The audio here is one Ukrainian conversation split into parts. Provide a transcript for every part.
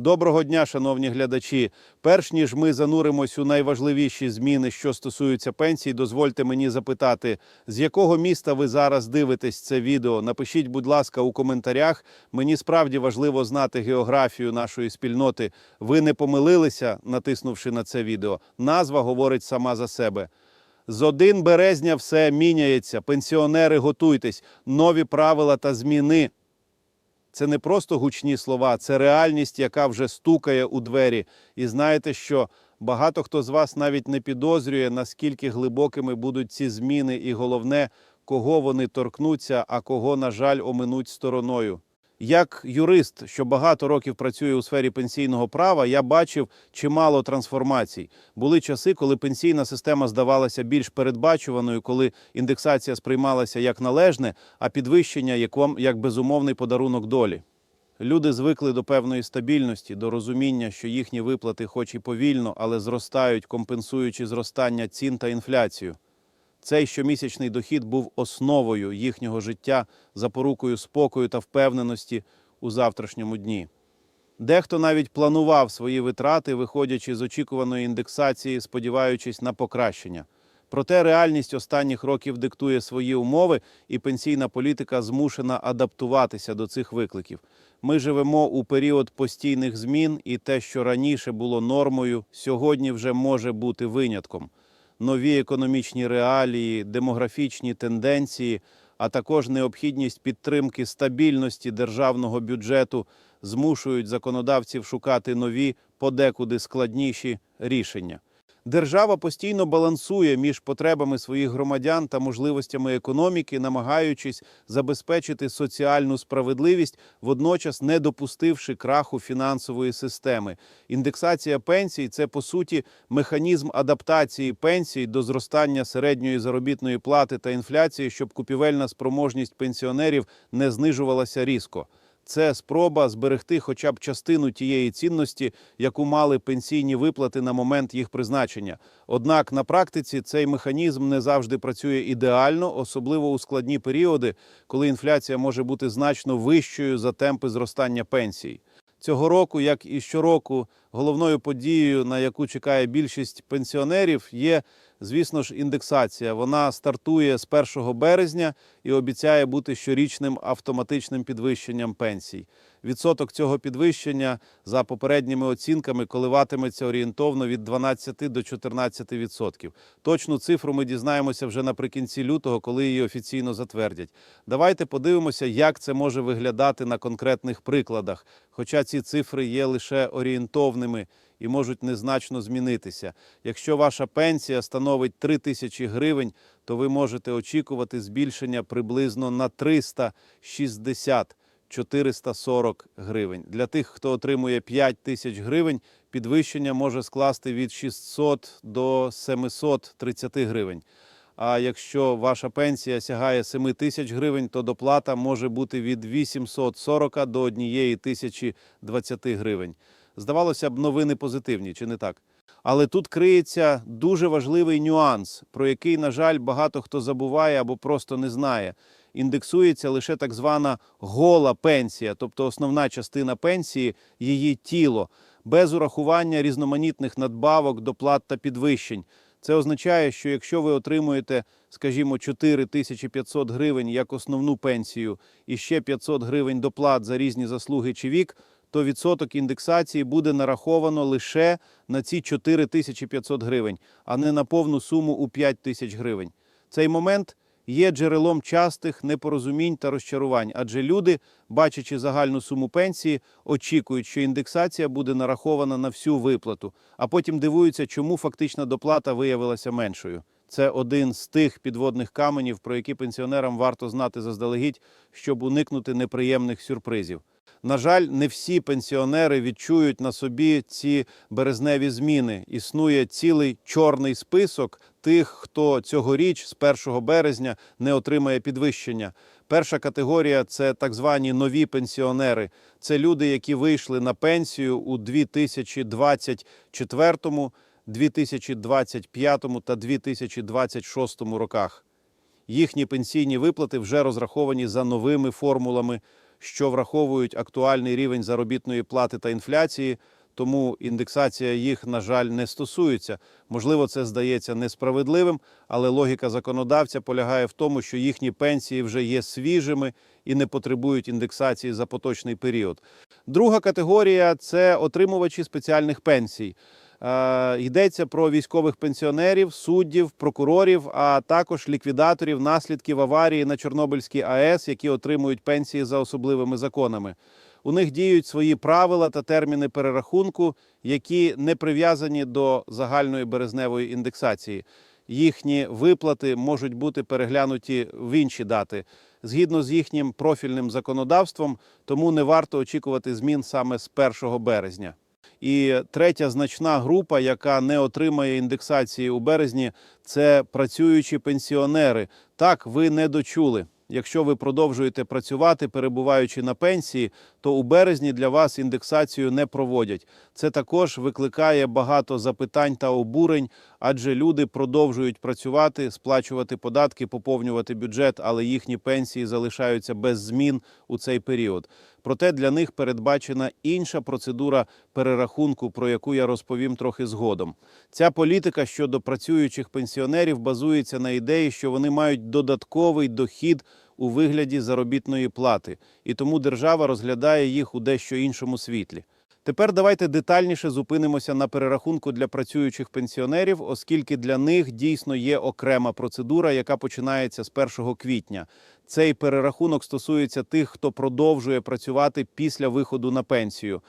Доброго дня, шановні глядачі. Перш ніж ми зануримось у найважливіші зміни, що стосуються пенсій, дозвольте мені запитати, з якого міста ви зараз дивитесь це відео. Напишіть, будь ласка, у коментарях. Мені справді важливо знати географію нашої спільноти. Ви не помилилися, натиснувши на це відео. Назва говорить сама за себе. З 1 березня все міняється. Пенсіонери, готуйтесь. Нові правила та зміни. Це не просто гучні слова, це реальність, яка вже стукає у двері. І знаєте що? Багато хто з вас навіть не підозрює, наскільки глибокими будуть ці зміни, і головне, кого вони торкнуться, а кого, на жаль, оминуть стороною. Як юрист, що багато років працює у сфері пенсійного права, я бачив чимало трансформацій. Були часи, коли пенсійна система здавалася більш передбачуваною, коли індексація сприймалася як належне, а підвищення як, безумовний подарунок долі. Люди звикли до певної стабільності, до розуміння, що їхні виплати, хоч і повільно, але зростають, компенсуючи зростання цін та інфляцію. Цей щомісячний дохід був основою їхнього життя, запорукою спокою та впевненості у завтрашньому дні. Дехто навіть планував свої витрати, виходячи з очікуваної індексації, сподіваючись на покращення. Проте реальність останніх років диктує свої умови, і пенсійна політика змушена адаптуватися до цих викликів. Ми живемо у період постійних змін, і те, що раніше було нормою, сьогодні вже може бути винятком. Нові економічні реалії, демографічні тенденції, а також необхідність підтримки стабільності державного бюджету змушують законодавців шукати нові, подекуди складніші рішення. Держава постійно балансує між потребами своїх громадян та можливостями економіки, намагаючись забезпечити соціальну справедливість, водночас не допустивши краху фінансової системи. Індексація пенсій це по суті механізм адаптації пенсій до зростання середньої заробітної плати та інфляції, щоб купівельна спроможність пенсіонерів не знижувалася різко. Це спроба зберегти хоча б частину тієї цінності, яку мали пенсійні виплати на момент їх призначення. Однак на практиці цей механізм не завжди працює ідеально, особливо у складні періоди, коли інфляція може бути значно вищою за темпи зростання пенсій. Цього року, як і щороку, головною подією, на яку чекає більшість пенсіонерів, є, звісно ж, індексація. Вона стартує з 1 березня і обіцяє бути щорічним автоматичним підвищенням пенсій. Відсоток цього підвищення за попередніми оцінками коливатиметься орієнтовно від 12 до 14 відсотків. Точну цифру ми дізнаємося вже наприкінці лютого, коли її офіційно затвердять. Давайте подивимося, як це може виглядати на конкретних прикладах. Хоча ці цифри є лише орієнтовними і можуть незначно змінитися. Якщо ваша пенсія становить 3 тисячі гривень, то ви можете очікувати збільшення приблизно на 360 440 гривень. Для тих, хто отримує 5 тисяч гривень, підвищення може скласти від 600 до 730 гривень. А якщо ваша пенсія сягає 7 тисяч гривень, то доплата може бути від 840 до 1020 гривень. Здавалося б, новини позитивні, чи не так? Але тут криється дуже важливий нюанс, про який, на жаль, багато хто забуває або просто не знає. Індексується лише так звана гола пенсія, тобто основна частина пенсії, її тіло, без урахування різноманітних надбавок, доплат та підвищень. Це означає, що якщо ви отримуєте, скажімо, 4500 гривень як основну пенсію і ще 500 гривень доплат за різні заслуги чи вік, то відсоток індексації буде нараховано лише на ці 4500 гривень, а не на повну суму у 5 тисяч гривень. Цей момент є джерелом частих непорозумінь та розчарувань, адже люди, бачачи загальну суму пенсії, очікують, що індексація буде нарахована на всю виплату, а потім дивуються, чому фактична доплата виявилася меншою. Це один з тих підводних каменів, про які пенсіонерам варто знати заздалегідь, щоб уникнути неприємних сюрпризів. На жаль, не всі пенсіонери відчують на собі ці березневі зміни. Існує цілий чорний список тих, хто цьогоріч з 1 березня не отримає підвищення. Перша категорія це так звані нові пенсіонери. Це люди, які вийшли на пенсію у 2024, 2025 та 2026 роках. Їхні пенсійні виплати вже розраховані за новими формулами що враховують актуальний рівень заробітної плати та інфляції. Тому індексація їх, на жаль, не стосується. Можливо, це здається несправедливим, але логіка законодавця полягає в тому, що їхні пенсії вже є свіжими і не потребують індексації за поточний період. Друга категорія це отримувачі спеціальних пенсій. Е, йдеться про військових пенсіонерів, суддів, прокурорів, а також ліквідаторів наслідків аварії на Чорнобильській АЕС, які отримують пенсії за особливими законами. У них діють свої правила та терміни перерахунку, які не прив'язані до загальної березневої індексації. Їхні виплати можуть бути переглянуті в інші дати згідно з їхнім профільним законодавством, тому не варто очікувати змін саме з 1 березня. І третя значна група, яка не отримає індексації у березні, це працюючі пенсіонери. Так, ви не дочули. Якщо ви продовжуєте працювати, перебуваючи на пенсії, то у березні для вас індексацію не проводять. Це також викликає багато запитань та обурень, адже люди продовжують працювати, сплачувати податки, поповнювати бюджет, але їхні пенсії залишаються без змін у цей період. Проте для них передбачена інша процедура перерахунку, про яку я розповім трохи згодом. Ця політика щодо працюючих пенсіонерів базується на ідеї, що вони мають додатковий дохід у вигляді заробітної плати, і тому держава розглядає їх у дещо іншому світлі. Тепер давайте детальніше зупинимося на перерахунку для працюючих пенсіонерів, оскільки для них дійсно є окрема процедура, яка починається з 1 квітня. Цей перерахунок стосується тих, хто продовжує працювати після виходу на пенсію.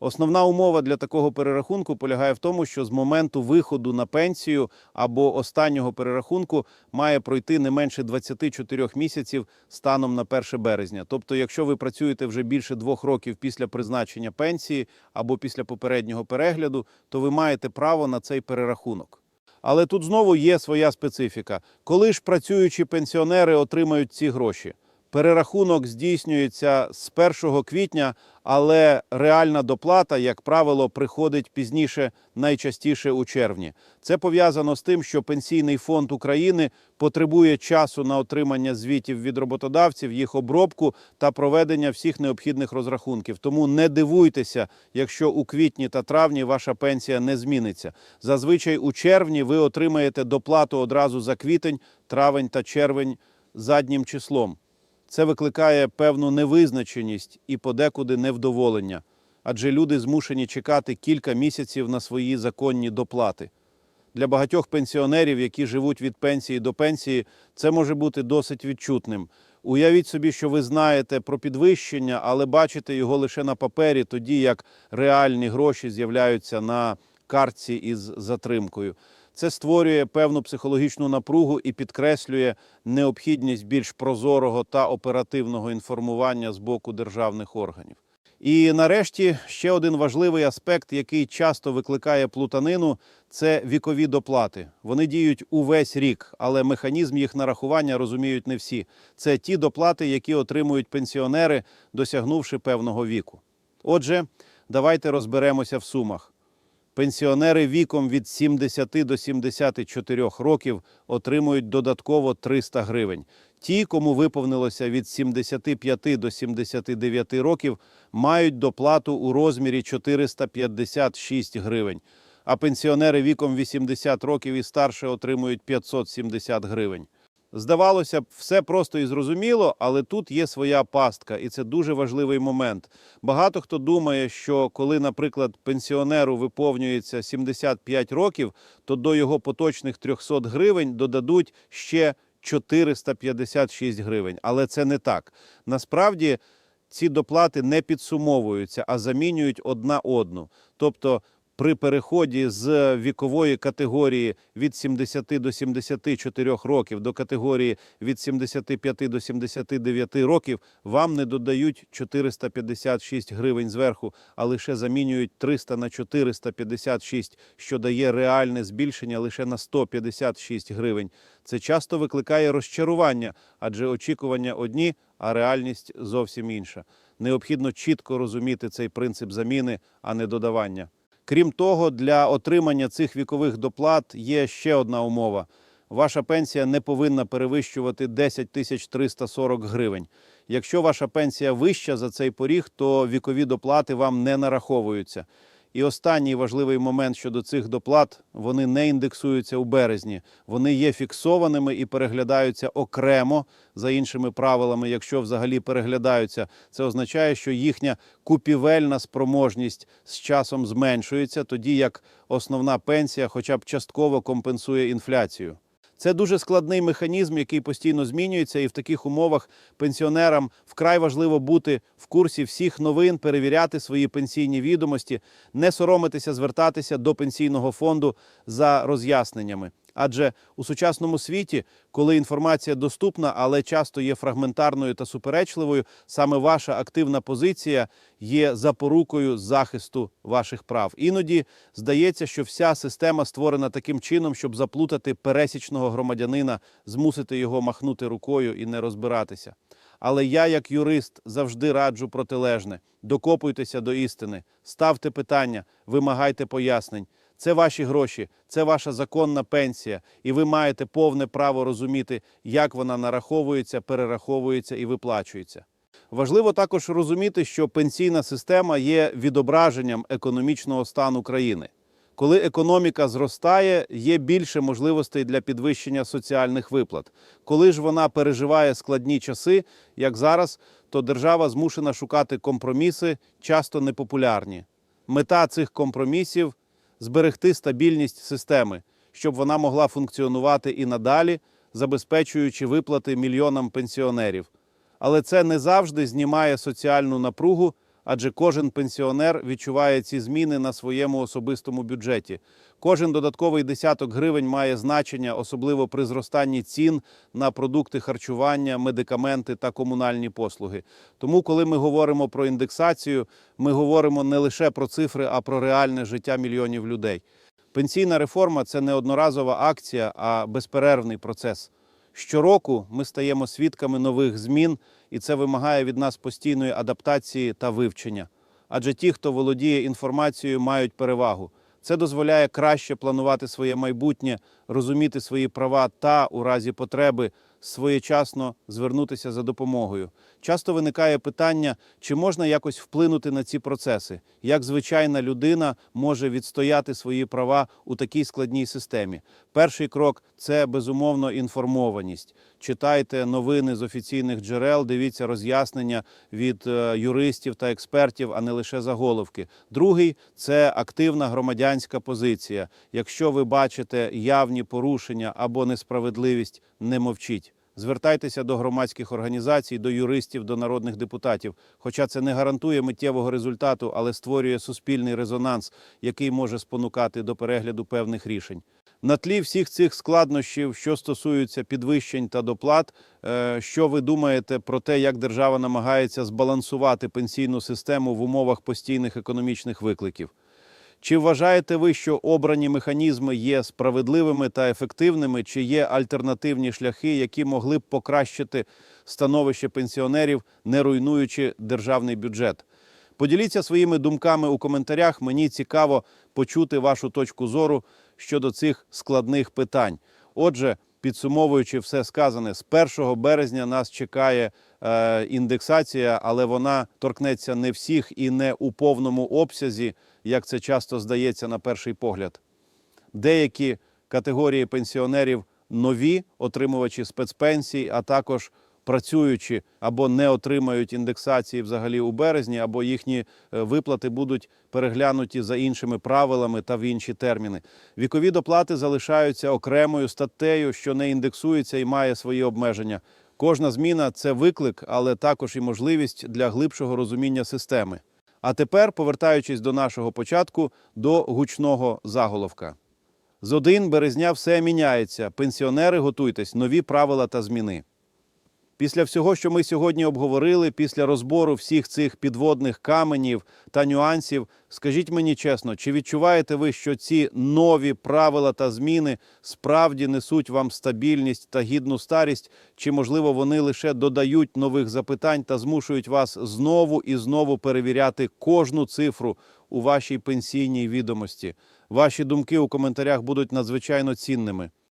Основна умова для такого перерахунку полягає в тому, що з моменту виходу на пенсію або останнього перерахунку має пройти не менше 24 місяців станом на 1 березня. Тобто, якщо ви працюєте вже більше двох років після призначення пенсії або після попереднього перегляду, то ви маєте право на цей перерахунок. Але тут знову є своя специфіка. Коли ж працюючі пенсіонери отримають ці гроші? Перерахунок здійснюється з 1 квітня, але реальна доплата, як правило, приходить пізніше, найчастіше у червні. Це пов'язано з тим, що Пенсійний фонд України потребує часу на отримання звітів від роботодавців, їх обробку та проведення всіх необхідних розрахунків. Тому не дивуйтеся, якщо у квітні та травні ваша пенсія не зміниться. Зазвичай у червні ви отримаєте доплату одразу за квітень, травень та червень заднім числом. Це викликає певну невизначеність і подекуди невдоволення, адже люди змушені чекати кілька місяців на свої законні доплати. Для багатьох пенсіонерів, які живуть від пенсії до пенсії, це може бути досить відчутним. Уявіть собі, що ви знаєте про підвищення, але бачите його лише на папері, тоді як реальні гроші з'являються на картці із затримкою. Це створює певну психологічну напругу і підкреслює необхідність більш прозорого та оперативного інформування з боку державних органів. І нарешті ще один важливий аспект, який часто викликає плутанину, це вікові доплати. Вони діють увесь рік, але механізм їх нарахування розуміють не всі. Це ті доплати, які отримують пенсіонери, досягнувши певного віку. Отже, давайте розберемося в сумах. Пенсіонери віком від 70 до 74 років отримують додатково 300 гривень. Ті, кому виповнилося від 75 до 79 років, мають доплату у розмірі 456 гривень. А пенсіонери віком 80 років і старше отримують 570 гривень. Здавалося б, все просто і зрозуміло, але тут є своя пастка, і це дуже важливий момент. Багато хто думає, що коли, наприклад, пенсіонеру виповнюється 75 років, то до його поточних 300 гривень додадуть ще 456 гривень. Але це не так. Насправді ці доплати не підсумовуються, а замінюють одна одну. Тобто при переході з вікової категорії від 70 до 74 років до категорії від 75 до 79 років вам не додають 456 гривень зверху, а лише замінюють 300 на 456, що дає реальне збільшення лише на 156 гривень. Це часто викликає розчарування, адже очікування одні, а реальність зовсім інша. Необхідно чітко розуміти цей принцип заміни, а не додавання. Крім того, для отримання цих вікових доплат є ще одна умова. Ваша пенсія не повинна перевищувати 10 тисяч 340 гривень. Якщо ваша пенсія вища за цей поріг, то вікові доплати вам не нараховуються. І останній важливий момент щодо цих доплат вони не індексуються у березні. Вони є фіксованими і переглядаються окремо за іншими правилами. Якщо взагалі переглядаються, це означає, що їхня купівельна спроможність з часом зменшується, тоді як основна пенсія, хоча б частково компенсує інфляцію. Це дуже складний механізм, який постійно змінюється, і в таких умовах пенсіонерам вкрай важливо бути в курсі всіх новин, перевіряти свої пенсійні відомості, не соромитися, звертатися до пенсійного фонду за роз'ясненнями. Адже у сучасному світі, коли інформація доступна, але часто є фрагментарною та суперечливою, саме ваша активна позиція є запорукою захисту ваших прав. Іноді здається, що вся система створена таким чином, щоб заплутати пересічного громадянина, змусити його махнути рукою і не розбиратися. Але я, як юрист, завжди раджу протилежне: докопуйтеся до істини, ставте питання, вимагайте пояснень. Це ваші гроші, це ваша законна пенсія, і ви маєте повне право розуміти, як вона нараховується, перераховується і виплачується. Важливо також розуміти, що пенсійна система є відображенням економічного стану країни. Коли економіка зростає, є більше можливостей для підвищення соціальних виплат. Коли ж вона переживає складні часи, як зараз, то держава змушена шукати компроміси, часто непопулярні. Мета цих компромісів зберегти стабільність системи, щоб вона могла функціонувати і надалі, забезпечуючи виплати мільйонам пенсіонерів. Але це не завжди знімає соціальну напругу, адже кожен пенсіонер відчуває ці зміни на своєму особистому бюджеті. Кожен додатковий десяток гривень має значення, особливо при зростанні цін на продукти харчування, медикаменти та комунальні послуги. Тому, коли ми говоримо про індексацію, ми говоримо не лише про цифри, а про реальне життя мільйонів людей. Пенсійна реформа це не одноразова акція, а безперервний процес. Щороку ми стаємо свідками нових змін, і це вимагає від нас постійної адаптації та вивчення. Адже ті, хто володіє інформацією, мають перевагу. Це дозволяє краще планувати своє майбутнє, розуміти свої права та, у разі потреби, своєчасно звернутися за допомогою. Часто виникає питання, чи можна якось вплинути на ці процеси, як звичайна людина може відстояти свої права у такій складній системі. Перший крок це безумовно інформованість. Читайте новини з офіційних джерел, дивіться роз'яснення від е, юристів та експертів, а не лише заголовки. Другий це активна громадянська позиція. Якщо ви бачите явні порушення або несправедливість, не мовчіть. Звертайтеся до громадських організацій, до юристів, до народних депутатів. Хоча це не гарантує миттєвого результату, але створює суспільний резонанс, який може спонукати до перегляду певних рішень. На тлі всіх цих складнощів, що стосуються підвищень та доплат, е, що ви думаєте про те, як держава намагається збалансувати пенсійну систему в умовах постійних економічних викликів? Чи вважаєте ви, що обрані механізми є справедливими та ефективними, чи є альтернативні шляхи, які могли б покращити становище пенсіонерів, не руйнуючи державний бюджет? Поділіться своїми думками у коментарях. Мені цікаво почути вашу точку зору щодо цих складних питань. Отже, підсумовуючи все сказане, з 1 березня нас чекає е, індексація, але вона торкнеться не всіх і не у повному обсязі, як це часто здається на перший погляд. Деякі категорії пенсіонерів нові отримувачі спецпенсій, а також працюючі або не отримають індексації взагалі у березні, або їхні е, виплати будуть переглянуті за іншими правилами та в інші терміни. Вікові доплати залишаються окремою статтею, що не індексується і має свої обмеження. Кожна зміна це виклик, але також і можливість для глибшого розуміння системи. А тепер, повертаючись до нашого початку, до гучного заголовка. З 1 березня все міняється. Пенсіонери готуйтесь, нові правила та зміни. Після всього, що ми сьогодні обговорили, після розбору всіх цих підводних каменів та нюансів, скажіть мені чесно, чи відчуваєте ви, що ці нові правила та зміни справді несуть вам стабільність та гідну старість, чи можливо вони лише додають нових запитань та змушують вас знову і знову перевіряти кожну цифру у вашій пенсійній відомості? Ваші думки у коментарях будуть надзвичайно цінними.